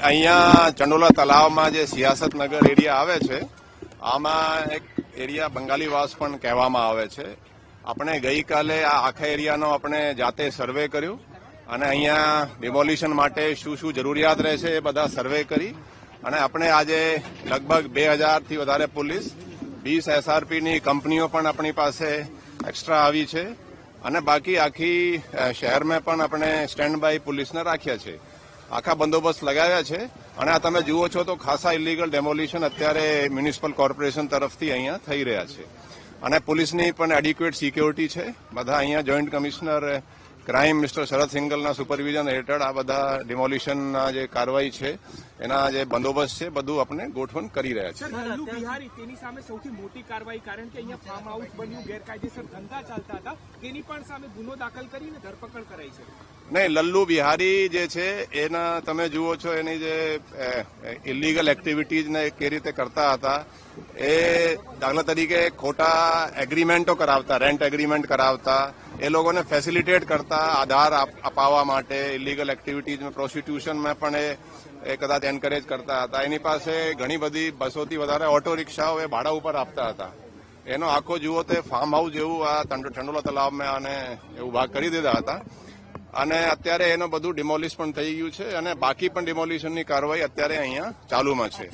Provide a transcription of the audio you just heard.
અહીંયા ચંડોલા તલાવમાં જે સિયાસતનગર એરિયા આવે છે, આમાં એક એરિયા બંગાળીવાસ પણ કહેવામાં આવે છે. આપણે ગઈકાલે આ આખા એરિયાનો આપણે જાતે સર્વે કર્યું અને અહીંયા ડિમોલિશન માટે શું શું જરૂરિયાત રહેશે એ બધા સર્વે કરી અને આપણે આજે લગભગ બે હજારથી વધારે પોલીસ, વીસ એસઆરપીની કંપનીઓ પણ આપણી પાસે એક્સ્ટ્રા આવી છે અને બાકી આખી શહેરમાં પણ આપણે સ્ટેન્ડ બાય પોલીસને રાખ્યા છે. આખા બંદોબસ્ત લગાવ્યા છે. અને આ તમે જુઓ છો તો ખાસા ઇલીગલ ડેમોલિશન અત્યારે મ્યુનિસિપલ કોર્પોરેશન તરફથી અહીંયા થઈ રહ્યા છે. અને પોલીસની પણ એડિક્યુએટ સિક્યોરિટી છે. બધા અહીંયા joint commissioner crime mister Sharad સિંગલના supervision હેઠળ આ બધા ડિમોલિશનના જે કાર્યવાહી છે એના જે બંદોબસ્ત છે બધું આપણે ગોઠવણ કરી રહ્યા છે બિહારી તેની સામે સૌથી મોટી કાર્યવાહી કારણ કે અહીંયા ફાર્મ હાઉસ બન્યું ગેરકાયદેસર ધંધા ચાલતા હતા. તેની પણ સામે ગુનો દાખલ કરીને ધરપકડ કરાઈ છે. નહીં લલ્લુ બિહારી જે છે એના તમે જુઓ છો એની જે ઇલીગલ એક્ટિવિટીઝને કે રીતે કરતા હતા એ દાખલા તરીકે ખોટા એગ્રીમેન્ટો કરાવતા રેન્ટ એગ્રીમેન્ટ કરાવતા એ લોકોને ફેસિલિટેટ કરતા આધાર અપાવવા માટે ઇલીગલ એક્ટિવિટીઝમાં પ્રોસ્ટિટ્યુશનમાં પણ એ કદાચ એન્કરેજ કરતા હતા. એની પાસે ઘણી બધી બસોથી વધારે ઓટો રિક્ષાઓ એ ભાડા ઉપર આપતા હતા. એનો આખો જુઓ તે ફાર્મ હાઉસ જેવું આ ટંડોલા તલાવમાં આને એવું ભાગ કરી દીધા હતા. અને અત્યારે એનું બધું ડિમોલિશ પણ થઈ ગયું છે અને બાકી પણ ડિમોલિશનની કાર્યવાહી અત્યારે અહીંયા ચાલુમાં છે.